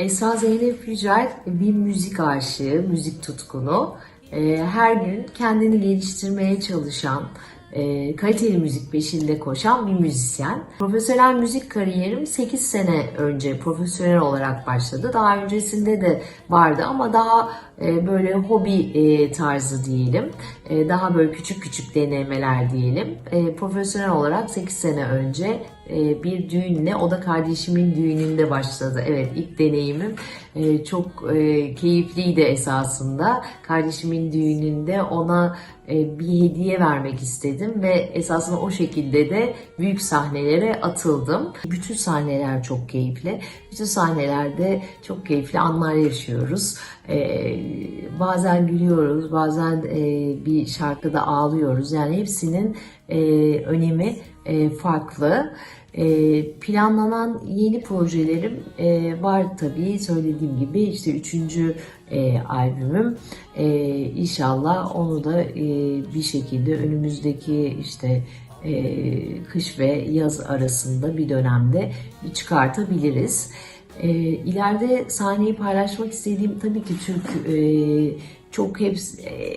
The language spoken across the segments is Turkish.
Esra Zeynep Yücel bir müzik aşığı, müzik tutkunu. Ee, Her gün kendini geliştirmeye çalışan, e, kaliteli müzik peşinde koşan bir müzisyen. Profesyonel müzik kariyerim 8 sene önce profesyonel olarak başladı. Daha öncesinde de vardı ama daha e, böyle hobi e, tarzı diyelim. E, Daha böyle küçük küçük denemeler diyelim. E, Profesyonel olarak 8 sene önce e, bir düğünle, o da kardeşimin düğününde başladı. Evet ilk deneyimim e, çok e, keyifliydi esasında. Kardeşimin düğününde ona e, bir hediye vermek istedim ve esasında o şekilde de büyük sahnelere atıldım. Bütün sahneler çok keyifli. Bütün sahnelerde çok keyifli anlar yaşıyoruz. E, bazen gülüyoruz, bazen e, bir şarkıda ağlıyoruz. Yani hepsinin e, önemi e, farklı. E, planlanan yeni projelerim e, var tabii. Söylediğim gibi işte üçüncü e, albümüm. E, inşallah onu da e, bir şekilde önümüzdeki işte e, kış ve yaz arasında bir dönemde çıkartabiliriz. E, ileride sahneyi paylaşmak istediğim tabii ki Türk e, çok hep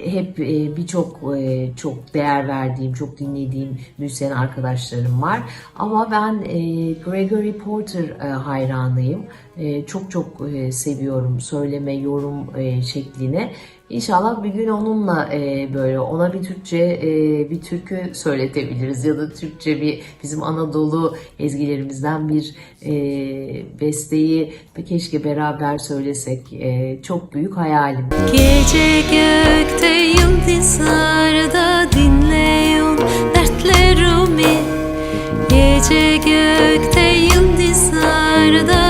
hep e, birçok e, çok değer verdiğim, çok dinlediğim müzisyen arkadaşlarım var. Ama ben e, Gregory Porter e, hayranıyım. E, Çok çok e, seviyorum söyleme, yorum e, şeklini. İnşallah bir gün onunla e, böyle ona bir Türkçe e, bir türkü söyletebiliriz ya da Türkçe bir bizim Anadolu ezgilerimizden bir e, besteyi keşke beraber söylesek. E, çok büyük hayalim. Gece gökte yıldızlarda dinleyin dertlerimi. Gece gökte yıldızlarda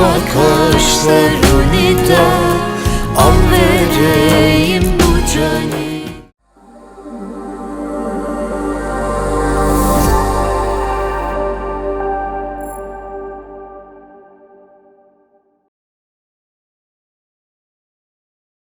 bakışlarına Al vereyim bu canı